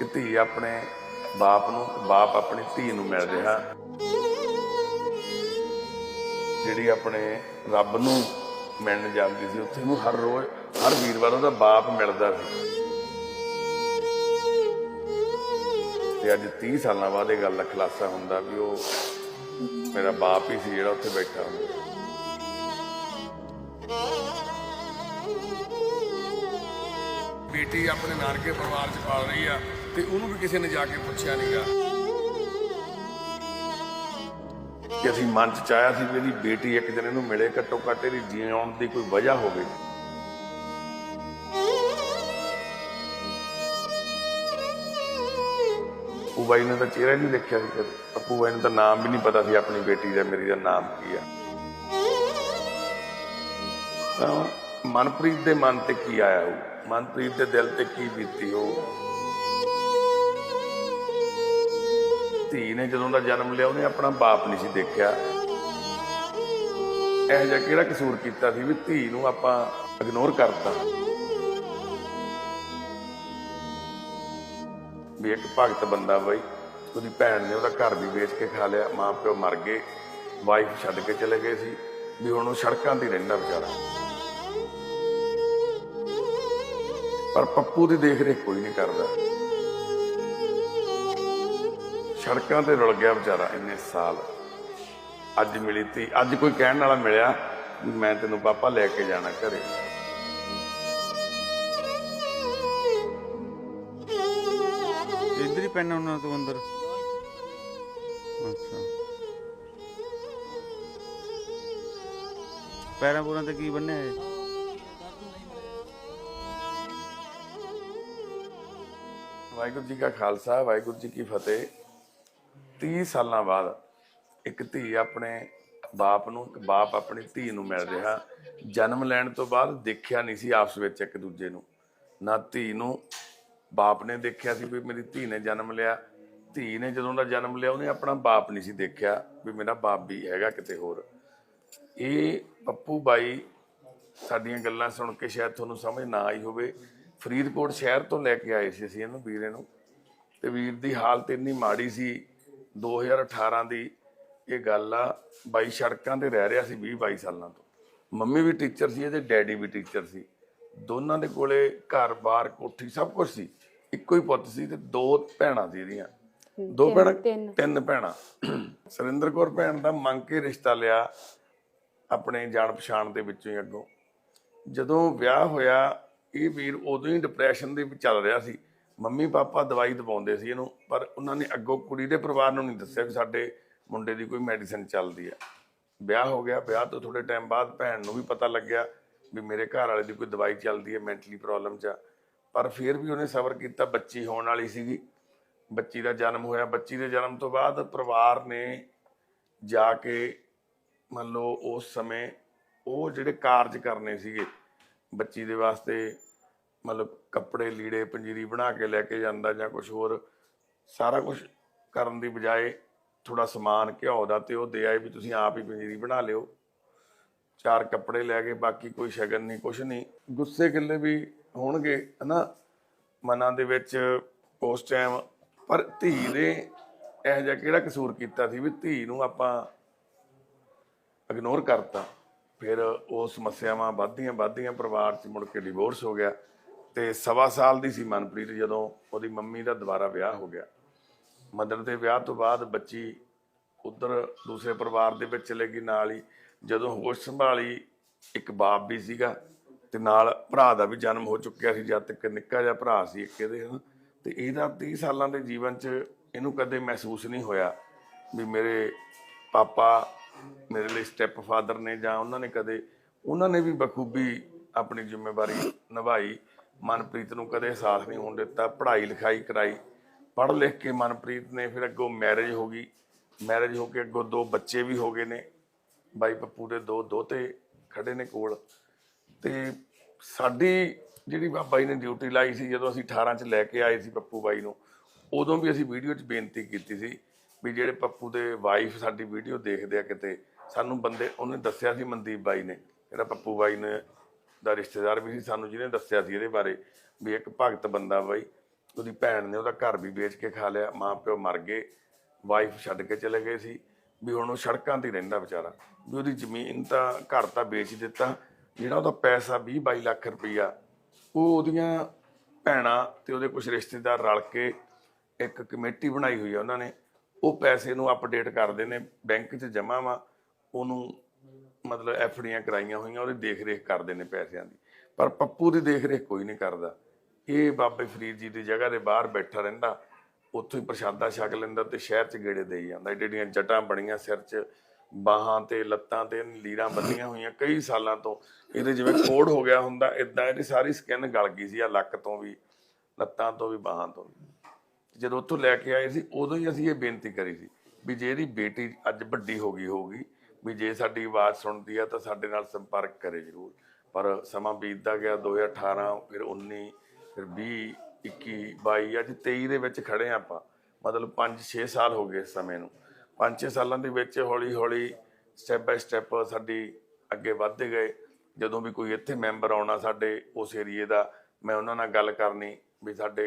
ਇੱਕ ਧੀ ਆਪਣੇ ਬਾਪ ਨੂੰ ਤੇ ਬਾਪ ਆਪਣੀ ਧੀ ਨੂੰ ਮਿਲ ਰਿਹਾ ਜਿਹੜੀ ਆਪਣੇ ਰੱਬ ਨੂੰ ਮਿਲਣ ਜਾਂਦੀ ਸੀ, ਉੱਥੇ ਨੂੰ ਹਰ ਰੋਜ਼, ਹਰ ਵੀਰਵਾਰ ਉਹਦਾ ਬਾਪ ਮਿਲਦਾ ਸੀ। ਤੇ ਅੱਜ 30 ਸਾਲਾਂ ਬਾਅਦ ਇਹ ਗੱਲ ਦਾ ਖੁਲਾਸਾ ਹੁੰਦਾ ਵੀ ਉਹ ਮੇਰਾ ਬਾਪ ਹੀ ਸੀ ਜਿਹੜਾ ਉੱਥੇ ਬੈਠਾ ਹੁੰਦਾ। ਬੇਟੀ ਆਪਣੇ ਨਾਨਕੇ ਪਰਿਵਾਰ 'ਚ ਪਾਲ ਰਹੀ ਆ। ਤੇ ਉਹਨੂੰ ਵੀ ਕਿਸੇ ਨੇ ਜਾ ਕੇ ਪੁੱਛਿਆ ਨਹੀਂਗਾ ਕਿ ਅਸੀਂ ਮਨ 'ਚ ਚਾਹਿਆ ਸੀ ਵੀ ਬੇਟੀ ਇੱਕ ਦਿਨ ਇਹਨੂੰ ਮਿਲੇ ਘੱਟੋ ਘੱਟ ਇਹਦੀ ਜਿਉਣ ਦੀ ਕੋਈ ਵਜ੍ਹਾ ਹੋਵੇ। ਉਹ ਬਾਈ ਨੇ ਤਾਂ ਚਿਹਰਾ ਨਹੀਂ ਦੇਖਿਆ ਸੀ ਕਦੇ। ਅੱਪੂ ਬਾਈ ਨੂੰ ਤਾਂ ਨਾਮ ਵੀ ਨਹੀਂ ਪਤਾ ਸੀ ਆਪਣੀ ਬੇਟੀ ਦਾ, ਮੇਰੀ ਦਾ ਨਾਮ ਕੀ ਆ। ਤਾਂ ਮਨਪ੍ਰੀਤ ਦੇ ਮਨ ਤੇ ਕੀ ਆਇਆ ਉਹ ਮਨਪ੍ਰੀਤ ਦੇ ਦਿਲ ਤੇ ਕੀ ਬੀਤੀ ਉਹ ਧੀ ਨੇ ਜਦੋਂ ਦਾ ਜਨਮ ਲਿਆ, ਉਹਨੇ ਆਪਣਾ ਬਾਪ ਨਹੀਂ ਸੀ ਦੇਖਿਆ। ਇਹ ਜਿਹਾ ਕਿਹੜਾ ਕਸੂਰ ਕੀਤਾ ਸੀ ਵੀ ਧੀ ਨੂੰ ਆਪਾਂ ਇਗਨੋਰ ਕਰਤਾ? ਵੀ ਇੱਕ ਭਗਤ ਬੰਦਾ ਬਈ, ਉਹਦੀ ਭੈਣ ਨੇ ਉਹਦਾ ਘਰ ਵੀ ਵੇਚ ਕੇ ਖਾ ਲਿਆ ਮਾਂ ਪਿਓ ਮਰ ਗਏ ਵਾਈਫ ਛੱਡ ਕੇ ਚਲੇ ਗਏ ਸੀ, ਵੀ ਹੁਣ ਉਹ ਸੜਕਾਂ ਤੇ ਰਹਿੰਦਾ ਵਿਚਾਰਾ। ਪਰ ਪੱਪੂ ਦੀ ਦੇਖ ਰੇਖ ਕੋਈ ਨਹੀਂ ਕਰਦਾ। ਸੜਕਾਂ ਤੇ ਰੁਲ ਗਿਆ ਵਿਚਾਰਾ ਇੰਨੇ ਸਾਲ। ਅੱਜ ਮਿਲੀ ਤੀ ਅੱਜ ਕੋਈ ਕਹਿਣ ਵਾਲਾ ਮਿਲਿਆ ਵੀ ਮੈਂ ਤੈਨੂੰ ਪਾਪਾ ਲੈ ਕੇ ਜਾਣਾ ਘਰੇ। ਇੱਧਰ ਹੀ ਪੈਣਾ ਉਹਨਾਂ ਤੋਂ ਅੰਦਰ। ਅੱਛਾ। ਪੈਰਾਂ ਪੂਰਾਂ ਤੇ ਕੀ ਬੰਨਿਆ ਹੈ ਵਾਹਿਗੁਰੂ ਜੀ ਕਾ ਖਾਲਸਾ ਵਾਹਿਗੁਰੂ ਜੀ ਕੀ ਫਤਿਹ। 30 ਸਾਲਾਂ ਬਾਅਦ ਇੱਕ ਧੀ ਆਪਣੇ ਬਾਪ ਨੂੰ, ਇੱਕ ਬਾਪ ਆਪਣੀ ਧੀ ਨੂੰ ਮਿਲ ਰਿਹਾ। ਜਨਮ ਲੈਣ ਤੋਂ ਬਾਅਦ ਦੇਖਿਆ ਨਹੀਂ ਸੀ ਆਪਸ ਵਿੱਚ ਇੱਕ ਦੂਜੇ ਨੂੰ। ਨਾ ਧੀ ਨੂੰ ਬਾਪ ਨੇ ਦੇਖਿਆ ਸੀ ਵੀ ਮੇਰੀ ਧੀ ਨੇ ਜਨਮ ਲਿਆ। ਧੀ ਨੇ ਜਦੋਂ ਦਾ ਜਨਮ ਲਿਆ, ਉਹਨੇ ਆਪਣਾ ਬਾਪ ਨਹੀਂ ਸੀ ਦੇਖਿਆ ਵੀ ਮੇਰਾ ਬਾਪ ਵੀ ਹੈਗਾ ਕਿਤੇ ਹੋਰ। ਇਹ ਪੱਪੂ ਬਾਈ ਸਾਡੀਆਂ ਗੱਲਾਂ ਸੁਣ ਕੇ ਸ਼ਾਇਦ ਤੁਹਾਨੂੰ ਸਮਝ ਨਾ ਆਈ ਹੋਵੇ। ਫਰੀਦਕੋਟ ਸ਼ਹਿਰ ਤੋਂ ਲੈ ਕੇ ਆਏ ਸੀ ਅਸੀਂ ਇਹਨੂੰ, ਵੀਰੇ ਨੂੰ। ਤੇ ਵੀਰ ਦੀ ਹਾਲਤ ਇੰਨੀ ਮਾੜੀ ਸੀ 2018 ਦੀ ਇਹ ਗੱਲ ਆ ਬਾਈ ਸੜਕਾਂ ਤੇ ਰਹਿ ਰਿਹਾ ਸੀ 20 22 ਸਾਲਾਂ ਤੋਂ। ਮੰਮੀ ਵੀ ਟੀਚਰ ਸੀ ਇਹਦੇ ਡੈਡੀ ਵੀ ਟੀਚਰ ਸੀ। ਦੋਨਾਂ ਦੇ ਕੋਲੇ ਘਰ-ਬਾਰ ਕੋਠੀ ਸਭ ਕੁਝ ਸੀ। ਇੱਕੋ ਹੀ ਪੁੱਤ ਸੀ ਤੇ ਦੋ ਭੈਣਾਂ ਸੀ ਇਹਦੀਆਂ। ਦੋ ਭੈਣਾਂ? ਤਿੰਨ। ਭੈਣਾਂ। ਸੁਰਿੰਦਰ ਕੌਰ ਭੈਣ ਦਾ ਮੰਗ ਕੇ ਰਿਸ਼ਤਾ ਲਿਆ ਆਪਣੇ ਜਾਣ ਪਛਾਣ ਦੇ ਵਿੱਚੋਂ ਹੀ ਅੱਗੋਂ। ਜਦੋਂ ਵਿਆਹ ਹੋਇਆ ਇਹ ਵੀਰ ਉਦੋਂ ਹੀ ਡਿਪਰੈਸ਼ਨ ਦੇ ਵਿੱਚ ਚੱਲ ਰਿਹਾ ਸੀ। ਮੰਮੀ ਪਾਪਾ ਦਵਾਈ ਦਵਾਉਂਦੇ ਸੀ ਇਹਨੂੰ, ਪਰ ਉਹਨਾਂ ਨੇ ਅੱਗੋਂ ਕੁੜੀ ਦੇ ਪਰਿਵਾਰ ਨੂੰ ਨਹੀਂ ਦੱਸਿਆ ਕਿ ਸਾਡੇ ਮੁੰਡੇ ਦੀ ਕੋਈ ਮੈਡੀਸਿਨ ਚੱਲਦੀ ਆ ਵਿਆਹ ਹੋ ਗਿਆ, ਵਿਆਹ ਤੋਂ ਥੋੜੇ ਟਾਈਮ ਬਾਅਦ ਭੈਣ ਨੂੰ ਵੀ ਪਤਾ ਲੱਗਿਆ ਵੀ ਮੇਰੇ ਘਰ ਵਾਲੇ ਦੀ ਕੋਈ ਦਵਾਈ ਚੱਲਦੀ ਹੈ ਮੈਂਟਲੀ ਪ੍ਰੋਬਲਮ 'ਚ ਆ। ਪਰ ਫਿਰ ਵੀ ਉਹਨੇ ਸਬਰ ਕੀਤਾ, ਬੱਚੀ ਹੋਣ ਵਾਲੀ ਸੀਗੀ ਬੱਚੀ ਦਾ ਜਨਮ ਹੋਇਆ, ਬੱਚੀ ਦੇ ਜਨਮ ਤੋਂ ਬਾਅਦ ਪਰਿਵਾਰ ਨੇ ਜਾ ਕੇ ਮੰਨ ਲਓ ਉਸ ਸਮੇਂ ਉਹ ਜਿਹੜੇ ਕਾਰਜ ਕਰਨੇ ਸੀਗੇ ਬੱਚੀ ਦੇ ਵਾਸਤੇ ਮਤਲਬ ਕੱਪੜੇ, ਲੀੜੇ, ਪੰਜੀਰੀ ਬਣਾ ਕੇ ਲੈ ਕੇ ਜਾਂਦਾ ਜਾਂ ਕੁਝ ਹੋਰ, ਸਾਰਾ ਕੁਝ ਕਰਨ ਦੀ ਬਜਾਏ ਥੋੜਾ ਸਮਾਨ ਘਿਓ ਦਾ ਤੇ ਉਹ ਦੇ ਆਏ ਵੀ ਤੁਸੀਂ ਆਪ ਹੀ ਪੰਜੀਰੀ ਬਣਾ ਲਿਓ। ਚਾਰ ਕੱਪੜੇ ਲੈ ਕੇ, ਬਾਕੀ ਕੋਈ ਸ਼ਗਨ ਨਹੀਂ ਕੁਝ ਨਹੀਂ। ਗੁੱਸੇ ਗਿੱਲੇ ਵੀ ਹੋਣਗੇ, ਹਨਾ? ਮਨਾਂ ਦੇ ਵਿੱਚ ਉਸ ਟਾਈਮ ਪਰ ਧੀ ਨੇ ਇਹ ਜਿਹਾ ਕਿਹੜਾ ਕਸੂਰ ਕੀਤਾ ਸੀ ਵੀ ਧੀ ਨੂੰ ਆਪਾਂ ਇਗਨੋਰ ਕਰਤਾ। ਫਿਰ ਉਹ ਸਮੱਸਿਆਵਾਂ ਵੱਧਦੀਆਂ ਵੱਧਦੀਆਂ ਪਰਿਵਾਰ 'ਚ ਮੁੜ ਕੇ ਡਿਵੋਰਸ ਹੋ ਗਿਆ। ਤੇ ਸਵਾ ਸਾਲ ਦੀ ਸੀ ਮਨਪ੍ਰੀਤ ਜਦੋਂ ਉਹਦੀ ਮੰਮੀ ਦਾ ਦੁਬਾਰਾ ਵਿਆਹ ਹੋ ਗਿਆ। ਮਦਰ ਦੇ ਵਿਆਹ ਤੋਂ ਬਾਅਦ ਬੱਚੀ ਉਧਰ ਦੂਸਰੇ ਪਰਿਵਾਰ ਦੇ ਵਿੱਚ ਚਲੇ ਗਈ ਨਾਲ ਹੀ। ਜਦੋਂ ਹੋਸ਼ ਸੰਭਾਲੀ, ਇੱਕ ਬਾਪ ਵੀ ਸੀਗਾ ਤੇ ਨਾਲ ਭਰਾ ਦਾ ਵੀ ਜਨਮ ਹੋ ਚੁੱਕਿਆ ਸੀ, ਜਦ ਤੱਕ ਨਿੱਕਾ ਜਿਹਾ ਭਰਾ ਸੀ ਇੱਕ ਇਹਦੇ ਹਨ। ਤੇ ਇਹਦਾ 30 ਸਾਲਾਂ ਦੇ ਜੀਵਨ 'ਚ ਇਹਨੂੰ ਕਦੇ ਮਹਿਸੂਸ ਨਹੀਂ ਹੋਇਆ ਵੀ ਮੇਰੇ ਪਾਪਾ ਮੇਰੇ ਲਈ ਸਟੈਪ ਫਾਦਰ ਨੇ ਜਾਂ ਉਹਨਾਂ ਨੇ ਕਦੇ, ਉਹਨਾਂ ਨੇ ਵੀ ਬਖੂਬੀ ਆਪਣੀ ਜ਼ਿੰਮੇਵਾਰੀ ਨਿਭਾਈ। ਮਨਪ੍ਰੀਤ ਨੂੰ ਕਦੇ ਸਾਥ ਨਹੀਂ ਹੋਣ ਦਿੱਤਾ, ਪੜ੍ਹਾਈ ਲਿਖਾਈ ਕਰਾਈ। ਪੜ੍ਹ ਲਿਖ ਕੇ ਮਨਪ੍ਰੀਤ ਨੇ ਫਿਰ ਅੱਗੋਂ ਮੈਰਿਜ ਹੋ ਗਈ। ਮੈਰਿਜ ਹੋ ਕੇ ਅੱਗੋਂ ਦੋ ਬੱਚੇ ਵੀ ਹੋ ਗਏ ਨੇ। ਬਾਈ ਪੱਪੂ ਦੇ ਦੋ ਦੋਤੇ ਖੜੇ ਨੇ ਕੋਲ। ਤੇ ਸਾਡੀ ਜਿਹੜੀ ਬਾਬਾ ਜੀ ਨੇ ਡਿਊਟੀ ਲਾਈ ਸੀ, ਜਦੋਂ ਅਸੀਂ 18 ਚ ਲੈ ਕੇ ਆਏ ਸੀ ਪੱਪੂ ਬਾਈ ਨੂੰ, ਉਦੋਂ ਵੀ ਅਸੀਂ ਵੀਡੀਓ 'ਚ ਬੇਨਤੀ ਕੀਤੀ ਸੀ ਵੀ ਜਿਹੜੇ ਪੱਪੂ ਦੇ ਵਾਈਫ ਸਾਡੀ ਵੀਡੀਓ ਦੇਖਦੇ ਆ ਕਿਤੇ, ਸਾਨੂੰ ਬੰਦੇ, ਉਹਨੇ ਦੱਸਿਆ ਸੀ ਮਨਦੀਪ ਬਾਈ ਨੇ, ਜਿਹੜਾ ਪੱਪੂ ਬਾਈ ਨੇ ਦਾ ਰਿਸ਼ਤੇਦਾਰ ਵੀ ਸੀ ਸਾਨੂੰ, ਜਿਹਨੇ ਦੱਸਿਆ ਸੀ ਇਹਦੇ ਬਾਰੇ ਵੀ ਇੱਕ ਭਗਤ ਬੰਦਾ ਬਾਈ, ਉਹਦੀ ਭੈਣ ਨੇ ਉਹਦਾ ਘਰ ਵੀ ਵੇਚ ਕੇ ਖਾ ਲਿਆ, ਮਾਂ ਪਿਓ ਮਰ ਗਏ ਵਾਈਫ ਛੱਡ ਕੇ ਚਲੇ ਗਏ ਸੀ, ਵੀ ਹੁਣ ਉਹ ਸੜਕਾਂ ਤੇ ਹੀ ਰਹਿੰਦਾ ਵਿਚਾਰਾ, ਵੀ ਉਹਦੀ ਜ਼ਮੀਨ ਤਾਂ ਘਰ ਤਾਂ ਵੇਚ ਦਿੱਤਾ, ਜਿਹੜਾ ਉਹਦਾ ਪੈਸਾ 20 22 ਲੱਖ ਰੁਪਈਆ, ਉਹ ਉਹਦੀਆਂ ਭੈਣਾਂ ਤੇ ਉਹਦੇ ਕੁਝ ਰਿਸ਼ਤੇਦਾਰ ਰਲ ਕੇ ਇੱਕ ਕਮੇਟੀ ਬਣਾਈ ਹੋਈ ਆ ਉਹਨਾਂ ਨੇ, ਉਹ ਪੈਸੇ ਨੂੰ ਅਪਡੇਟ ਕਰਦੇ ਨੇ ਬੈਂਕ 'ਚ ਜਮ੍ਹਾਂ ਵਾ, ਉਹਨੂੰ ਮਤਲਬ ਐਫਡੀਆਂ ਕਰਾਈਆਂ ਹੋਈਆਂ, ਉਹਦੀ ਦੇਖ ਰੇਖ ਕਰਦੇ ਨੇ ਪੈਸਿਆਂ ਦੀ। ਪਰ ਪੱਪੂ ਦੀ ਦੇਖ ਰੇਖ ਕੋਈ ਨਹੀਂ ਕਰਦਾ। ਇਹ ਬਾਬੇ ਫਰੀਦ ਜੀ ਦੀ ਜਗ੍ਹਾ ਦੇ ਬਾਹਰ ਬੈਠਾ ਰਹਿੰਦਾ, ਉੱਥੋਂ ਹੀ ਪ੍ਰਸ਼ਾਦਾ ਛਕ ਲੈਂਦਾ ਤੇ ਸ਼ਹਿਰ 'ਚ ਗੇੜੇ ਦੇਈ ਜਾਂਦਾ। ਜਿਹੜੀਆਂ ਜਟਾਂ ਬਣੀਆਂ ਸਿਰ 'ਚ, ਬਾਹਾਂ ਤੇ, ਲੱਤਾਂ ਤੇ ਲੀਰਾਂ ਬੰਨੀਆਂ ਹੋਈਆਂ ਕਈ ਸਾਲਾਂ ਤੋਂ, ਇਹਦੇ ਜਿਵੇਂ ਕੋੜ ਹੋ ਗਿਆ ਹੁੰਦਾ ਇਦਾਂ ਇਹਦੀ ਸਾਰੀ ਸਕਿਨ ਗਲ ਗਈ ਸੀ, ਆ ਲੱਕ ਤੋਂ ਵੀ, ਲੱਤਾਂ ਤੋਂ ਵੀ, ਬਾਹਾਂ ਤੋਂ ਵੀ। ਜਦੋਂ ਉੱਥੋਂ ਲੈ ਕੇ ਆਏ ਸੀ, ਉਦੋਂ ਹੀ ਅਸੀਂ ਇਹ ਬੇਨਤੀ ਕਰੀ ਸੀ ਵੀ ਜੇ ਇਹਦੀ ਬੇਟੀ ਅੱਜ ਵੱਡੀ ਹੋ ਗਈ ਹੋਊਗੀ ਵੀ ਜੇ ਸਾਡੀ ਆਵਾਜ਼ ਸੁਣਦੀ ਆ ਤਾਂ ਸਾਡੇ ਨਾਲ ਸੰਪਰਕ ਕਰੇ ਜ਼ਰੂਰ। ਪਰ ਸਮਾਂ ਬੀਤਦਾ ਗਿਆ 2018 ਫਿਰ 19 ਫਿਰ 20 21 22 ਅੱਜ 23 ਦੇ ਵਿੱਚ ਖੜੇ ਆ ਆਪਾਂ। ਮਤਲਬ 5-6 ਸਾਲ ਹੋ ਗਏ ਇਸ ਸਮੇਂ ਨੂੰ। 5-6 ਸਾਲਾਂ ਦੇ ਵਿੱਚ ਹੌਲੀ ਹੌਲੀ ਸਟੈਪ ਬਾਈ ਸਟੈਪ ਸਾਡੀ ਅੱਗੇ ਵੱਧਦੇ ਗਏ। ਜਦੋਂ ਵੀ ਕੋਈ ਇੱਥੇ ਮੈਂਬਰ ਆਉਣਾ ਸਾਡੇ ਉਸ ਏਰੀਏ ਦਾ, ਮੈਂ ਉਹਨਾਂ ਨਾਲ ਗੱਲ ਕਰਨੀ ਵੀ ਸਾਡੇ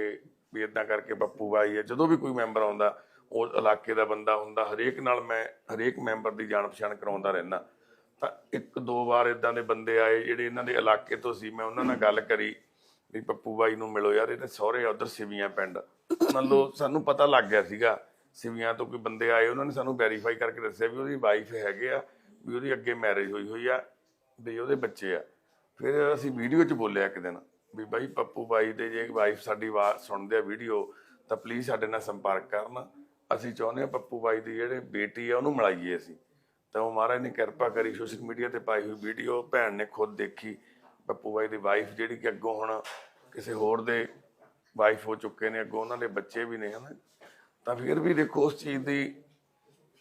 ਵੀ ਇਦਾਂ ਕਰਕੇ ਪੱਪੂ ਬਾਈ ਹੈ ਜਦੋਂ ਵੀ ਕੋਈ ਮੈਂਬਰ ਆਉਂਦਾ ਉਹ ਇਲਾਕੇ ਦਾ ਬੰਦਾ ਹੁੰਦਾ, ਹਰੇਕ ਨਾਲ ਮੈਂ, ਹਰੇਕ ਮੈਂਬਰ ਦੀ ਜਾਣ ਪਛਾਣ ਕਰਾਉਂਦਾ ਰਹਿਣਾ ਤਾਂ ਇੱਕ ਦੋ ਵਾਰ ਇਦਾਂ ਦੇ ਬੰਦੇ ਆਏ ਜਿਹੜੇ ਇਹਨਾਂ ਦੇ ਇਲਾਕੇ ਤੋਂ ਸੀ। ਮੈਂ ਉਹਨਾਂ ਨਾਲ ਗੱਲ ਕਰੀ ਵੀ ਪੱਪੂ ਬਾਈ ਨੂੰ ਮਿਲੋ ਯਾਰ, ਇਹਦੇ ਸਹੁਰੇ ਉਧਰ ਸਿਵੀਆਂ ਪਿੰਡ। ਮੰਨ ਲਓ ਸਾਨੂੰ ਪਤਾ ਲੱਗ ਗਿਆ ਸੀਗਾ, ਸਿਵੀਆਂ ਤੋਂ ਕੋਈ ਬੰਦੇ ਆਏ, ਉਹਨਾਂ ਨੇ ਸਾਨੂੰ ਵੈਰੀਫਾਈ ਕਰਕੇ ਦੱਸਿਆ ਵੀ ਉਹਦੀ ਵਾਈਫ ਹੈਗੇ ਆ, ਵੀ ਉਹਦੀ ਅੱਗੇ ਮੈਰਿਜ ਹੋਈ ਹੋਈ ਆ, ਵੀ ਉਹਦੇ ਬੱਚੇ ਆ। ਫਿਰ ਅਸੀਂ ਵੀਡੀਓ 'ਚ ਬੋਲਿਆ ਇੱਕ ਦਿਨ ਵੀ ਬਾਈ ਪੱਪੂ ਬਾਈ ਦੇ ਜੇ ਵਾਈਫ ਸਾਡੀ ਆਵਾਜ਼ ਸੁਣਦੇ ਆ ਵੀਡੀਓ, ਤਾਂ ਪਲੀਜ਼ ਸਾਡੇ ਨਾਲ ਸੰਪਰਕ ਕਰਨ। ਅਸੀਂ ਚਾਹੁੰਦੇ ਆ ਪੱਪੂ ਬਾਈ ਦੀ ਜਿਹੜੇ ਬੇਟੀ ਆ ਉਹਨੂੰ ਮਿਲਾਈਏ ਅਸੀਂ। ਤਾਂ ਉਹ ਮਹਾਰਾਜ ਨੇ ਕਿਰਪਾ ਕਰੀ ਸੋਸ਼ਲ ਮੀਡੀਆ ਤੇ ਪਾਈ ਹੋਈ ਵੀਡੀਓ ਭੈਣ ਨੇ ਖੁਦ ਦੇਖੀ। ਪੱਪੂ ਬਾਈ ਦੀ ਵਾਈਫ ਜਿਹੜੀ ਕਿ ਅੱਗੋਂ ਹੁਣ ਕਿਸੇ ਹੋਰ ਦੇ ਵਾਈਫ ਹੋ ਚੁੱਕੇ ਨੇ ਅੱਗੋਂ ਉਹਨਾਂ ਦੇ ਬੱਚੇ ਵੀ ਨੇ ਹਨਾ। ਤਾਂ ਫਿਰ ਵੀ ਦੇਖੋ ਉਸ ਚੀਜ਼ ਦੀ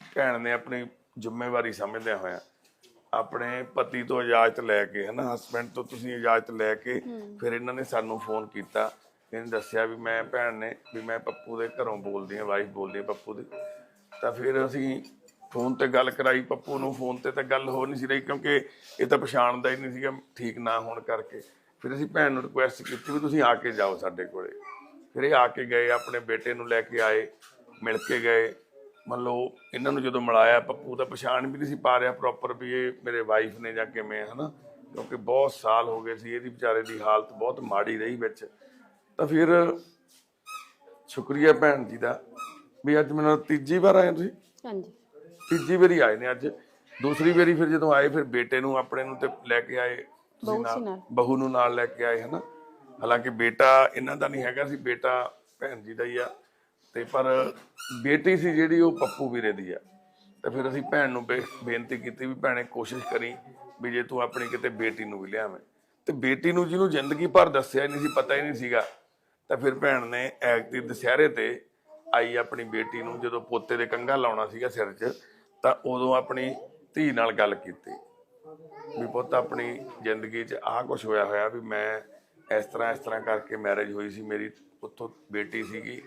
ਭੈਣ ਨੇ ਆਪਣੀ ਜ਼ਿੰਮੇਵਾਰੀ ਸਮਝਦਿਆਂ ਹੋਇਆ ਆਪਣੇ ਪਤੀ ਤੋਂ ਇਜਾਜ਼ਤ ਲੈ ਕੇ ਹਨਾ ਹਸਬੰਡ ਤੋਂ ਤੁਸੀਂ ਇਜਾਜ਼ਤ ਲੈ ਕੇ ਫਿਰ ਇਹਨਾਂ ਨੇ ਸਾਨੂੰ ਫੋਨ ਕੀਤਾ। ਇਹਨੇ ਦੱਸਿਆ ਵੀ ਮੈਂ ਭੈਣ ਨੇ, ਵੀ ਮੈਂ ਪੱਪੂ ਦੇ ਘਰੋਂ ਬੋਲਦੀ ਹਾਂ ਵਾਈਫ ਬੋਲਦੀ ਹੈ ਪੱਪੂ ਦੀ। ਤਾਂ ਫਿਰ ਅਸੀਂ ਫੋਨ ਤੇ ਗੱਲ ਕਰਾਈ, ਪੱਪੂ ਨੂੰ ਫੋਨ ਤੇ ਤਾਂ ਗੱਲ ਹੋ ਨਹੀਂ ਸੀ ਰਹੀ ਕਿਉਂਕਿ ਇਹ ਤਾਂ ਪਛਾਣਦਾ ਹੀ ਨਹੀਂ ਸੀਗਾ, ਠੀਕ ਨਾ ਹੋਣ ਕਰਕੇ। ਫਿਰ ਅਸੀਂ ਭੈਣ ਨੂੰ ਰਿਕੁਐਸਟ ਕੀਤੀ ਵੀ ਤੁਸੀਂ ਆ ਕੇ ਜਾਓ ਸਾਡੇ ਕੋਲੇ। ਫਿਰ ਇਹ ਆ ਕੇ ਗਏ, ਆਪਣੇ ਬੇਟੇ ਨੂੰ ਲੈ ਕੇ ਆਏ, ਮਿਲ ਕੇ ਗਏ। ਮੰਨ ਲਓ ਇਹਨਾਂ ਨੂੰ ਜਦੋਂ ਮਿਲਾਇਆ, ਪੱਪੂ ਤਾਂ ਪਛਾਣ ਵੀ ਨਹੀਂ ਸੀ ਪਾ ਰਿਹਾ ਪ੍ਰੋਪਰ ਵੀ ਇਹ ਮੇਰੇ ਵਾਈਫ ਨੇ ਜਾਂ ਕਿਵੇਂ, ਹਨਾ? ਕਿਉਂਕਿ ਬਹੁਤ ਸਾਲ ਹੋ ਗਏ ਸੀ, ਇਹਦੀ ਵਿਚਾਰੇ ਦੀ ਹਾਲਤ ਬਹੁਤ ਮਾੜੀ ਰਹੀ ਵਿੱਚ। ਤਾਂ ਫਿਰ ਸ਼ੁਕਰੀਆ ਭੈਣ ਜੀ ਦਾ ਵੀ ਅੱਜ ਮੈਨੂੰ ਤੀਜੀ ਵਾਰ ਆਏ ਤੁਸੀਂ। ਹਾਂਜੀ। ਤੀਜੀ ਵਾਰੀ ਆਏ ਨੇ ਅੱਜ। ਦੂਸਰੀ ਵਾਰੀ ਫਿਰ ਜਦੋਂ ਆਏ ਫਿਰ ਬੇਟੇ ਨੂੰ ਆਪਣੇ ਨੂੰ ਤੇ ਲੈ ਕੇ ਆਏ। ਤੁਸੀਂ ਬਹੂ ਸੀ ਨਾਲ। ਬਹੂ ਨੂੰ ਨਾਲ ਲੈ ਕੇ ਆਏ ਹਨਾ? ਹਾਲਾਂਕਿ ਬੇਟਾ ਇਹਨਾਂ ਦਾ ਨਹੀਂ ਹੈਗਾ ਸੀ ਬੇਟਾ ਭੈਣ ਜੀ ਦਾ ਹੀ ਆ। ਤੇ ਪਰ ਬੇਟੀ ਸੀ ਜਿਹੜੀ ਉਹ ਪੱਪੂ ਵੀਰੇ ਦੀ ਆ। ਤੇ ਫਿਰ ਅਸੀਂ ਭੈਣ ਨੂੰ ਬੇ- ਬੇਨਤੀ ਕੀਤੀ ਵੀ ਭੈਣੇ ਕੋਸ਼ਿਸ਼ ਕਰੀ ਵੀ ਜੇ ਤੂੰ ਆਪਣੀ ਕਿਤੇ ਬੇਟੀ ਨੂੰ ਵੀ ਲਿਆਵੇਂ। ਤੇ ਬੇਟੀ ਨੂੰ ਜਿਹਨੂੰ ਜ਼ਿੰਦਗੀ ਭਰ ਦੱਸਿਆ ਹੀ ਨਹੀਂ ਸੀ ਪਤਾ ਹੀ ਨਹੀਂ ਸੀਗਾ ਤਾਂ ਫਿਰ ਭੈਣ ਨੇ ਐਗਤੀ ਦੁਸਹਿਰੇ ਤੇ ਆਈ ਆਪਣੀ ਬੇਟੀ ਨੂੰ ਜਦੋਂ ਪੋਤੇ ਦੇ ਕੰਘਾ ਲਾਉਣਾ ਸੀਗਾ ਸਿਰ 'ਚ, ਤਾਂ ਉਦੋਂ ਆਪਣੀ ਧੀ ਨਾਲ ਗੱਲ ਕੀਤੀ ਵੀ ਪੁੱਤ ਆਪਣੀ ਜ਼ਿੰਦਗੀ 'ਚ ਆਹ ਕੁਝ ਹੋਇਆ ਹੋਇਆ ਵੀ ਮੈਂ ਇਸ ਤਰ੍ਹਾਂ ਇਸ ਤਰ੍ਹਾਂ ਕਰਕੇ ਮੈਰਿਜ ਹੋਈ ਸੀ, ਮੇਰੀ ਉੱਥੋਂ ਬੇਟੀ ਸੀਗੀ।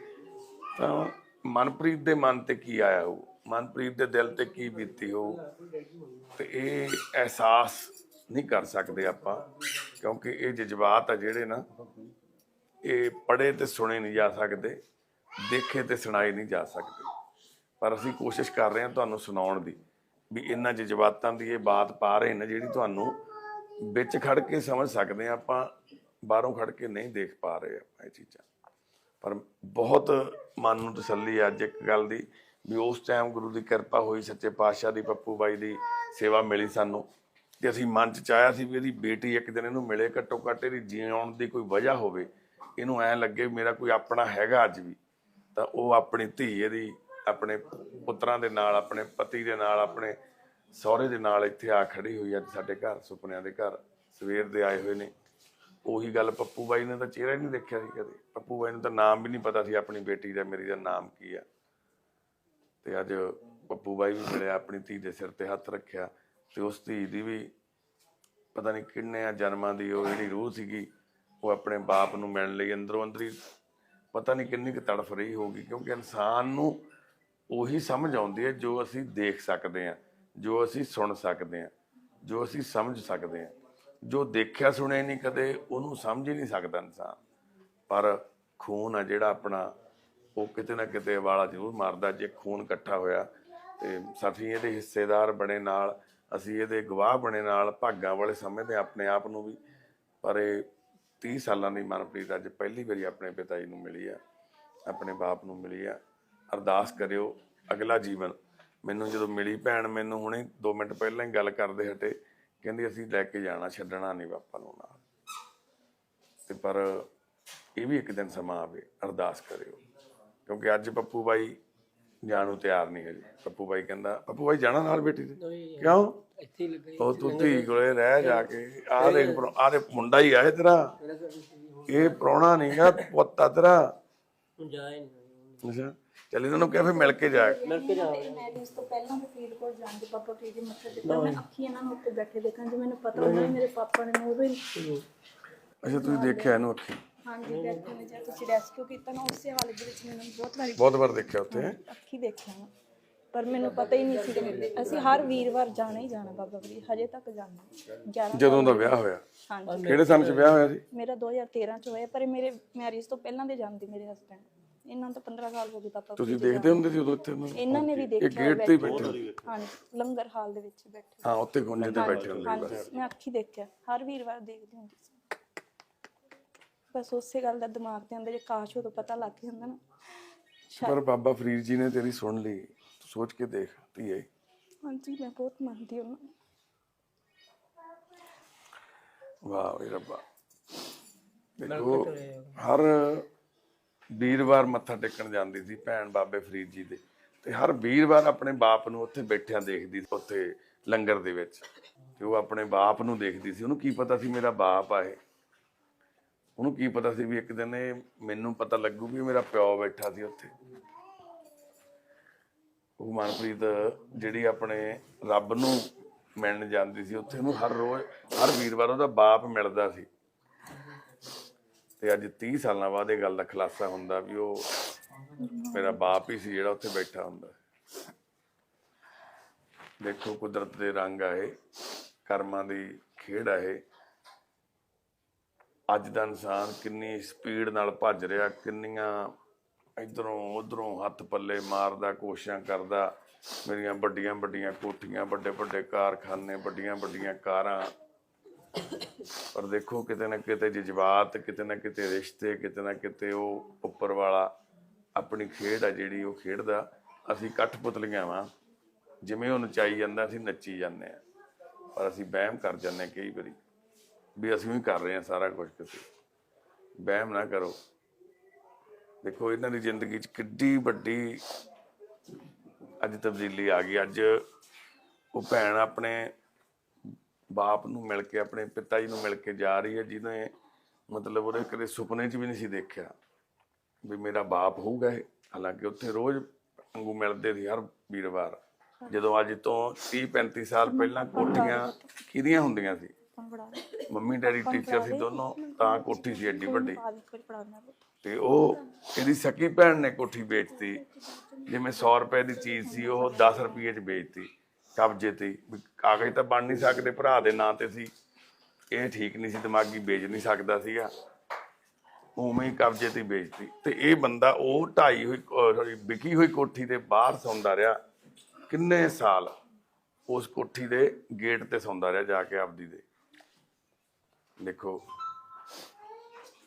ਤਾਂ ਮਨਪ੍ਰੀਤ ਦੇ ਮਨ ਤੇ ਕੀ ਆਇਆ ਹੋ ਮਨਪ੍ਰੀਤ ਦੇ ਦਿਲ ਤੇ ਕੀ ਬੀਤੀ ਹੋ ਤੇ ਇਹ ਅਹਿਸਾਸ ਨਹੀਂ ਕਰ ਸਕਦੇ ਆਪਾਂ, ਕਿਉਂਕਿ ਇਹ ਜਜ਼ਬਾਤ ਆ ਜਿਹੜੇ ਨਾ ਇਹ ਪੜ੍ਹੇ ਤੇ ਸੁਣੇ ਨਹੀਂ ਜਾ ਸਕਦੇ, ਦੇਖੇ ਤੇ ਸੁਣਾਏ ਨਹੀਂ ਜਾ ਸਕਦੇ। ਪਰ ਅਸੀਂ ਕੋਸ਼ਿਸ਼ ਕਰ ਰਹੇ ਹਾਂ ਤੁਹਾਨੂੰ ਸੁਣਾਉਣ ਦੀ ਵੀ ਇਹਨਾਂ ਜਜ਼ਬਾਤਾਂ ਦੀ ਇਹ ਬਾਤ ਪਾ ਰਹੇ ਨੇ ਜਿਹੜੀ ਤੁਹਾਨੂੰ ਵਿੱਚ ਖੜ ਕੇ ਸਮਝ ਸਕਦੇ ਹਾਂ, ਆਪਾਂ ਬਾਹਰੋਂ ਖੜ ਕੇ ਨਹੀਂ ਦੇਖ ਪਾ ਰਹੇ ਆਪਾਂ ਇਹ ਚੀਜ਼ਾਂ। ਪਰ ਬਹੁਤ ਮਨ ਨੂੰ ਤਸੱਲੀ ਹੈ ਅੱਜ ਇੱਕ ਗੱਲ ਦੀ ਵੀ ਉਸ ਟਾਈਮ ਗੁਰੂ ਦੀ ਕਿਰਪਾ ਹੋਈ, ਸੱਚੇ ਪਾਤਸ਼ਾਹ ਦੀ, ਪੱਪੂ ਬਾਈ ਦੀ ਸੇਵਾ ਮਿਲੀ ਸਾਨੂੰ। ਤੇ ਅਸੀਂ ਮਨ ਚ ਚਾਹਿਆ ਸੀ ਵੀ ਇਹਦੀ ਬੇਟੀ ਇੱਕ ਦਿਨ ਇਹਨੂੰ ਮਿਲੇ, ਘੱਟੋ ਘੱਟ ਇਹਦੀ ਜਿਉਣ ਦੀ ਕੋਈ ਵਜ੍ਹਾ ਹੋਵੇ। ਇਹਨੂੰ ਐ ਲੱਗੇ ਵੀ ਮੇਰਾ ਕੋਈ ਆਪਣਾ ਹੈਗਾ ਅੱਜ ਵੀ, ਤਾਂ ਉਹ ਆਪਣੀ ਧੀ ਇਹਦੀ, ਆਪਣੇ ਪੁੱਤਰਾਂ ਦੇ ਨਾਲ, ਆਪਣੇ ਪਤੀ ਦੇ ਨਾਲ, ਆਪਣੇ ਸਹੁਰੇ ਦੇ ਨਾਲ ਇੱਥੇ ਆ ਖੜੀ ਹੋਈ ਅੱਜ ਸਾਡੇ ਘਰ, ਸੁਪਨਿਆਂ ਦੇ ਘਰ, ਸਵੇਰ ਦੇ ਆਏ ਹੋਏ ਨੇ। ਉਹੀ ਗੱਲ ਪੱਪੂ ਬਾਈ ਨੇ ਤਾਂ ਚਿਹਰਾ ਹੀ ਨਹੀਂ ਦੇਖਿਆ ਸੀ ਕਦੇ। ਪੱਪੂ ਬਾਈ ਨੂੰ ਤਾਂ ਨਾਮ ਵੀ ਨਹੀਂ ਪਤਾ ਸੀ ਆਪਣੀ ਬੇਟੀ ਦਾ, ਮੇਰੀ ਦਾ ਨਾਮ ਕੀ ਆ। ਤੇ ਅੱਜ ਪੱਪੂ ਬਾਈ ਵੀ ਮਿਲਿਆ, ਆਪਣੀ ਧੀ ਦੇ ਸਿਰ ਤੇ ਹੱਥ ਰੱਖਿਆ, ਤੇ ਉਸ ਧੀ ਦੀ ਵੀ ਪਤਾ ਨਹੀਂ ਕਿੰਨੇ ਆ ਜਨਮਾਂ ਦੀ ਉਹ ਜਿਹੜੀ ਰੂਹ ਸੀਗੀ ਉਹ ਆਪਣੇ ਬਾਪ ਨੂੰ ਮਿਲਣ ਲਈ ਅੰਦਰੋਂ ਅੰਦਰੀ ਪਤਾ ਨਹੀਂ ਕਿੰਨੀ ਕੁ ਤੜਫ ਰਹੀ ਹੋਗੀ ਕਿਉਂਕਿ ਇਨਸਾਨ ਨੂੰ ਉਹੀ ਸਮਝ ਆਉਂਦੀ ਹੈ ਜੋ ਅਸੀਂ ਦੇਖ ਸਕਦੇ ਹਾਂ, ਜੋ ਅਸੀਂ ਸੁਣ ਸਕਦੇ ਹਾਂ, ਜੋ ਅਸੀਂ ਸਮਝ ਸਕਦੇ ਹਾਂ। ਜੋ ਦੇਖਿਆ ਸੁਣਿਆ ਨਹੀਂ ਕਦੇ, ਉਹਨੂੰ ਸਮਝ ਹੀ ਨਹੀਂ ਸਕਦਾ ਇਨਸਾਨ। ਪਰ ਖੂਨ ਆ ਜਿਹੜਾ ਆਪਣਾ, ਉਹ ਕਿਤੇ ਨਾ ਕਿਤੇ ਵਾਲਾ ਜ਼ਰੂਰ ਮਾਰਦਾ, ਜੇ ਖੂਨ ਇਕੱਠਾ ਹੋਇਆ ਤੇ ਸਾਥੀ ਇਹਦੇ ਹਿੱਸੇਦਾਰ ਬਣੇ ਨਾਲ, ਅਸੀਂ ਇਹਦੇ ਗਵਾਹ ਬਣੇ ਨਾਲ, ਭਾਗਾਂ ਵਾਲੇ ਸਮਝਦੇ ਹਾਂ ਆਪਣੇ ਆਪ ਨੂੰ ਵੀ। ਪਰ ਇਹ 30 ਸਾਲਾਂ ਦੀ ਮਨਪ੍ਰੀਤ ਅੱਜ ਪਹਿਲੀ ਵਾਰੀ ਆਪਣੇ ਪਿਤਾ ਜੀ ਨੂੰ ਮਿਲੀ ਆ ਆਪਣੇ ਬਾਪ ਨੂੰ ਮਿਲੀ ਆ ਅਰਦਾਸ ਕਰਿਓ, ਅਗਲਾ ਜੀਵਨ। ਮੈਨੂੰ ਜਦੋਂ ਮਿਲੀ ਭੈਣ, ਮੈਨੂੰ ਹੁਣੇ 2 ਮਿੰਟ ਪਹਿਲਾਂ ਹੀ ਗੱਲ ਕਰਦੇ ਹਟੇ, ਕਹਿੰਦੀ ਅਸੀਂ ਲੈ ਕੇ ਜਾਣਾ, ਛੱਡਣਾ ਨਹੀਂ ਪਾਪਾ ਨੂੰ ਨਾਲ। ਤੇ ਪਰ ਇਹ ਵੀ ਇੱਕ ਦਿਨ ਸਮਾਂ ਆਵੇ, ਅਰਦਾਸ ਕਰਿਓ। ਕਿਉਂਕਿ ਅੱਜ ਪੱਪੂ ਬਾਈ ਜਾਣ ਨੂੰ ਤਿਆਰ ਨਹੀਂ ਹੈ ਜੀ ਪੱਪੂ ਬਾਈ ਕਹਿੰਦਾ ਪੱਪੂ ਬਾਈ ਜਾਣਾ ਨਾਲ ਬੇਟੀ ਦੇ ਕਿਉਂ? ਇੱਥੇ ਹੀ ਲੱਗੇ ਉਹ ਤੂੰ ਧੀ ਕੋਲੇ ਰਹਿ ਜਾ ਕੇ। ਆਹ ਦੇਖ ਆਹ ਦੇ ਮੁੰਡਾ ਹੀ ਆ ਇਹ ਤੇਰਾ। ਇਹ ਪ੍ਰਾਹੁਣਾ ਨਹੀਂਗਾ ਪੁੱਤ ਆ ਤੇਰਾ। ਹੁਣ ਜਾਏ ਨਹੀਂ ਅੱਛਾ। ਚੱਲ ਇਹਨਾਂ ਨੂੰ ਕਹਿ ਫਿਰ ਮਿਲ ਕੇ ਜਾ ਮਿਲ ਕੇ ਜਾ ਮੈਂ ਇਸ ਤੋਂ ਪਹਿਲਾਂ ਵੀ ਫਰੀਦਕੋਟ ਜਾਣ ਦੇ ਪਾਪਾ ਫਰੀਦ ਮੱਥਾ ਟੇਕਣ ਮੈਂ ਅੱਖੀ ਇਹਨਾਂ ਨੂੰ ਉੱਤੇ ਬੈਠੇ ਦੇਖਾਂ ਜੇ ਮੈਨੂੰ ਪਤਾ ਹੁੰਦਾ ਮੇਰੇ ਪਾਪਾ ਨੇ ਮੈਨੂੰ ਉਦੋਂ ਹੀ। ਅੱਛਾ ਤੁਸੀਂ ਦੇਖਿਆ ਇਹਨੂੰ ਅੱਖੀ? ਹਾਂਜੀ ਬੈਠੇ ਨੇ ਜਦ ਤੁਸੀਂ ਰੈਸਕਿਊ ਕੀਤਾ ਨਾ ਉਸੇ ਹਾਲਤ ਦੇ ਵਿੱਚ ਮੈਨੂੰ ਬਹੁਤ ਵਾਰੀ ਬਹੁਤ ਵਾਰ ਦੇਖਿਆ ਉੱਥੇ। ਅੱਖੀ ਦੇਖਿਆ ਮੈਂ। ਪਰ ਮੈਨੂੰ ਪਤਾ ਹੀ ਨਹੀਂ ਸੀ ਕਿ ਅਸੀਂ ਹਰ ਵੀਰਵਾਰ ਜਾਣਾ ਹੀ ਜਾਣਾ ਬਾਬਾ ਫਰੀਦ ਹਜੇ ਤੱਕ ਜਾਣਾ 11 ਜਦੋਂ ਦਾ ਵਿਆਹ ਹੋਇਆ। ਹਾਂਜੀ। ਕਿਹੜੇ ਸਾਲ ਚ ਵਿਆਹ ਹੋਇਆ ਸੀ? ਮੇਰਾ 2013 ਚ ਹੋਇਆ ਪਰ ਮੇਰੇ ਮੈਰਿਜ ਤੋਂ ਪਹਿਲਾਂ ਦੇ ਜਾਂਦੇ ਮੇਰੇ ਹਸਬੰਡ ਇਹਨਾਂ ਨੂੰ ਤਾਂ 15 ਸਾਲ ਹੋ ਗਏ ਪਾਪਾ ਤੁਸੀਂ ਦੇਖਦੇ ਹੁੰਦੇ ਸੀ ਉਦੋਂ ਇੱਥੇ ਉਹਨਾਂ ਨੂੰ? ਇਹਨਾਂ ਨੇ ਵੀ ਇਹ ਦੇਖਿਆ ਗੇਟ ਤੇ ਹੀ ਬੈਠੇ ਹੁੰਦੇ। ਹਾਂਜੀ ਲੰਗਰ ਹਾਲ ਦੇ ਵਿੱਚ ਬੈਠੇ ਹਾਂ ਉੱਥੇ ਗੁੰਜੇ ਤੇ ਬੈਠੇ ਹੁੰਦੇ ਸੀ ਹਾਂਜੀ ਮੈਂ ਅੱਖੀ ਦੇਖਿਆ। ਹਰ ਵੀਰਵਾਰ ਦੇਖਦੀ ਹੁੰਦੀ ਸੀ। ਬਸ ਉਸੇ ਗੱਲ ਦਾ ਦਿਮਾਗ ਦੇ ਅੰਦਰ ਜੇ ਕਾਸ਼ ਉਦੋਂ ਪਤਾ ਲੱਗ ਜਾਂਦਾ ਨਾ। ਪਰ ਬਾਬਾ ਫਰੀਦ ਜੀ ਨੇ ਤੇਰੀ ਸੁਣ ਲਈ ਤੂੰ ਸੋਚ ਕੇ ਦੇਖ ਧੀਏ। ਹਾਂਜੀ ਮੈਂ ਬਹੁਤ ਮੰਨਦੀ ਉਹਨਾਂ ਨੂੰ। ਵਾਹ ਵੀ ਰੱਬਾ। ਦੇਖੋ ਹਰ ਵੀਰਵਾਰ ਮੱਥਾ ਟੇਕਣ ਜਾਂਦੀ ਸੀ ਭੈਣ ਬਾਬੇ ਫਰੀਦ ਜੀ ਦੇ ਤੇ ਹਰ ਵੀਰਵਾਰ ਆਪਣੇ ਬਾਪ ਨੂੰ ਉੱਥੇ ਬੈਠਿਆਂ ਦੇਖਦੀ ਸੀ ਉੱਥੇ ਲੰਗਰ ਦੇ ਵਿੱਚ। ਤੇ ਉਹ ਆਪਣੇ ਬਾਪ ਨੂੰ ਦੇਖਦੀ ਸੀ ਉਹਨੂੰ ਕੀ ਪਤਾ ਸੀ ਮੇਰਾ ਬਾਪ ਆ ਇਹ। ਉਹਨੂੰ ਕੀ ਪਤਾ ਸੀ ਵੀ ਇੱਕ ਦਿਨ ਇਹ ਮੈਨੂੰ ਪਤਾ ਲੱਗੂ ਵੀ ਮੇਰਾ ਪਿਓ ਬੈਠਾ ਸੀ ਉੱਥੇ। ਉਹ ਮਨਪ੍ਰੀਤ ਜਿਹੜੀ ਆਪਣੇ ਰੱਬ ਨੂੰ ਮਿਲਣ ਜਾਂਦੀ ਸੀ, ਉੱਥੇ ਉਹਨੂੰ ਹਰ ਰੋਜ਼, ਹਰ ਵੀਰਵਾਰ ਉਹਦਾ ਬਾਪ ਮਿਲਦਾ ਸੀ। ਤੇ ਅੱਜ 30 ਸਾਲਾਂ ਬਾਅਦ ਇਹ ਗੱਲ ਦਾ ਖੁਲਾਸਾ ਹੁੰਦਾ ਵੀ ਉਹ ਮੇਰਾ ਬਾਪ ਹੀ ਸੀ ਜਿਹੜਾ ਉੱਥੇ ਬੈਠਾ ਹੁੰਦਾ। ਦੇਖੋ ਕੁਦਰਤ ਦੇ ਰੰਗ ਆਏ ਕਰਮਾਂ ਦੀ ਖੇਡ ਆਏ ਅੱਜ ਦਾ ਇਨਸਾਨ ਕਿੰਨੀ ਸਪੀਡ ਨਾਲ ਭੱਜ ਰਿਹਾ, ਕਿੰਨੀਆਂ ਇਧਰੋਂ ਉਧਰੋਂ ਹੱਥ ਪੱਲੇ ਮਾਰਦਾ, ਕੋਸ਼ਿਸ਼ਾਂ ਕਰਦਾ। ਮੇਰੀਆਂ ਵੱਡੀਆਂ ਵੱਡੀਆਂ ਕੋਠੀਆਂ, ਵੱਡੇ ਵੱਡੇ ਕਾਰਖਾਨੇ, ਵੱਡੀਆਂ ਵੱਡੀਆਂ ਕਾਰਾਂ। ਪਰ ਦੇਖੋ, ਕਿਤੇ ਨਾ ਕਿਤੇ ਜਜ਼ਬਾਤ, ਕਿਤੇ ਨਾ ਕਿਤੇ ਰਿਸ਼ਤੇ, ਕਿਤੇ ਨਾ ਕਿਤੇ ਉਹ ਉੱਪਰ ਵਾਲਾ ਆਪਣੀ ਖੇਡ ਆ ਜਿਹੜੀ ਉਹ ਖੇਡਦਾ। ਅਸੀਂ ਕਠਪੁਤਲੀਆਂ ਵਾਂ। ਜਿਵੇਂ ਉਹ ਨਚਾਈ ਜਾਂਦਾ, ਅਸੀਂ ਨੱਚੀ ਜਾਂਦੇ ਆ ਪਰ ਅਸੀਂ ਵਹਿਮ ਕਰ ਜਾਂਦੇ ਹਾਂ ਕਈ ਵਾਰੀ। ਵੀ ਅਸੀਂ ਵੀ ਕਰ ਰਹੇ ਹਾਂ ਸਾਰਾ ਕੁਝ ਕਿਤੇ ਵਹਿਮ ਨਾ ਕਰੋ। ਦੇਖੋ ਇਹਨਾਂ ਦੀ ਜ਼ਿੰਦਗੀ 'ਚ ਕਿੱਡੀ ਵੱਡੀ ਅੱਜ ਤਬਦੀਲੀ ਆ ਗਈ। ਅੱਜ ਉਹ ਭੈਣ ਆਪਣੇ ਬਾਪ ਨੂੰ ਮਿਲ ਕੇ ਆਪਣੇ ਪਿਤਾ ਜੀ ਨੂੰ ਮਿਲ ਕੇ ਜਾ ਰਹੀ ਹੈ ਜਿਹਨੇ ਮਤਲਬ ਉਹਦੇ ਕਦੇ ਸੁਪਨੇ 'ਚ ਵੀ ਨਹੀਂ ਸੀ ਦੇਖਿਆ ਵੀ ਮੇਰਾ ਬਾਪ ਹੋਊਗਾ ਇਹ। ਹਾਲਾਂਕਿ ਉੱਥੇ ਰੋਜ਼ ਵਾਂਗੂ ਮਿਲਦੇ ਸੀ ਹਰ ਵੀਰਵਾਰ। ਜਦੋਂ ਅੱਜ ਤੋਂ 30 35 ਸਾਲ ਪਹਿਲਾਂ ਕੋਠੀਆਂ ਕਿਹਦੀਆਂ ਹੁੰਦੀਆਂ ਸੀ? ਮੰਮੀ ਡੈਡੀ ਟੀਚਰ ਸੀ ਦੋਨੋਂ ਤਾਂ ਕੋਠੀ ਸੀ ਐਡੀ ਵੱਡੀ। ਤੇ ਉਹ ਇਹਦੀ ਸਕੀ ਭੈਣ ਨੇ ਕੋਠੀ ਵੇਚਤੀ। ਜਿਵੇਂ 100 ਰੁਪਏ ਦੀ ਚੀਜ਼ ਸੀ ਉਹ 10 ਰੁਪਏ 'ਚ ਵੇਚਤੀ ਕਬਜ਼ੇ ਤੇ। ਕਾਗਜ਼ ਤਾਂ ਬਣ ਨਹੀਂ ਸਕਦੇ ਭਰਾ ਦੇ ਨਾਂ ਤੇ ਸੀ। ਇਹ ਠੀਕ ਨਹੀਂ ਸੀ ਦਿਮਾਗੀ ਵੇਚ ਨਹੀਂ ਸਕਦਾ ਸੀਗਾ। ਉਵੇਂ ਹੀ ਕਬਜ਼ੇ ਤੇ ਵੇਚਤੀ। ਤੇ ਇਹ ਬੰਦਾ ਉਹ ਢਾਈ ਹੋਈ ਸੌਰੀ ਵਿਕੀ ਹੋਈ ਕੋਠੀ ਦੇ ਬਾਹਰ ਸੌਂਦਾ ਰਿਹਾ। ਕਿੰਨੇ ਸਾਲ ਉਸ ਕੋਠੀ ਦੇ ਗੇਟ ਤੇ ਸੌਂਦਾ ਰਿਹਾ ਜਾ ਕੇ ਆਪਦੀ ਦੇ। ਦੇਖੋ,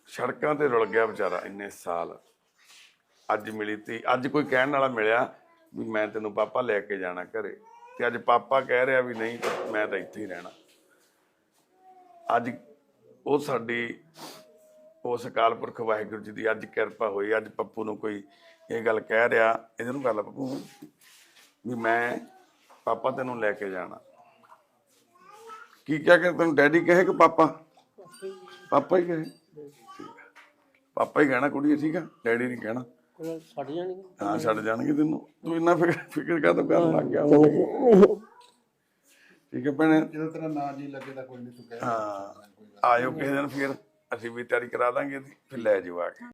ਸੜਕਾਂ ਤੇ ਰੁਲ ਗਿਆ ਵਿਚਾਰਾ ਇੰਨੇ ਸਾਲ। ਅੱਜ ਮਿਲੀ ਤੀ, ਅੱਜ ਕੋਈ ਕਹਿਣ ਵਾਲਾ ਮਿਲਿਆ ਵੀ ਮੈਂ ਤੈਨੂੰ ਪਾਪਾ ਲੈ ਕੇ ਜਾਣਾ ਘਰੇ। ਤੇ ਅੱਜ ਪਾਪਾ ਕਹਿ ਰਿਹਾ ਵੀ ਨਹੀਂ, ਮੈਂ ਤਾਂ ਇੱਥੇ ਹੀ ਰਹਿਣਾ। ਅੱਜ ਉਹ ਸਾਡੀ, ਉਸ ਅਕਾਲ ਪੁਰਖ ਵਾਹਿਗੁਰੂ ਜੀ ਦੀ ਅੱਜ ਕਿਰਪਾ ਹੋਈ, ਅੱਜ ਪੱਪੂ ਨੂੰ ਕੋਈ ਇਹ ਗੱਲ ਕਹਿ ਰਿਹਾ, ਇਹਦੇ ਨੂੰ ਗੱਲ ਪੱਪੂ, ਵੀ ਮੈਂ ਪਾਪਾ ਤੈਨੂੰ ਲੈ ਕੇ ਜਾਣਾ। ਕੀ ਕਹਿ ਕੇ ਤੈਨੂੰ ਡੈਡੀ ਕਹੇ ਕਿ ਪਾਪਾ? ਪਾਪਾ ਹੀ ਕਹੇ। ਠੀਕ ਆ। ਪਾਪਾ ਹੀ ਕਹਿਣਾ ਕੁੜੀ ਠੀਕ ਆ। ਡੈਡੀ ਨਹੀਂ ਕਹਿਣਾ। ਕੋਈ ਛੱਡ ਜਾਣੀ ਹਾਂ ਛੱਡ ਜਾਣਗੇ ਤੈਨੂੰ। ਤੂੰ ਇੰਨਾ ਫਿਕਰ ਫਿਕਰ ਕਾ ਕਰਨ ਲੱਗ ਗਿਆ? ਹੁਣ? ਠੀਕ ਹੈ ਭੈਣੇ। ਜਦੋਂ ਤੇਰਾ ਨਾਂ ਜੀ ਲੱਗੇ ਤਾਂ ਕੋਈ ਨਹੀਂ ਤੂੰ ਕਹਿ ਹਾਂ। ਆਇਓ ਕਿਸੇ ਦਿਨ ਫਿਰ। ਅਸੀਂ ਵੀ ਤਿਆਰੀ ਕਰਾ ਦਾਂਗੇ ਇਹਦੀ, ਫਿਰ ਲੈ ਜਾਓ ਆ ਕੇ।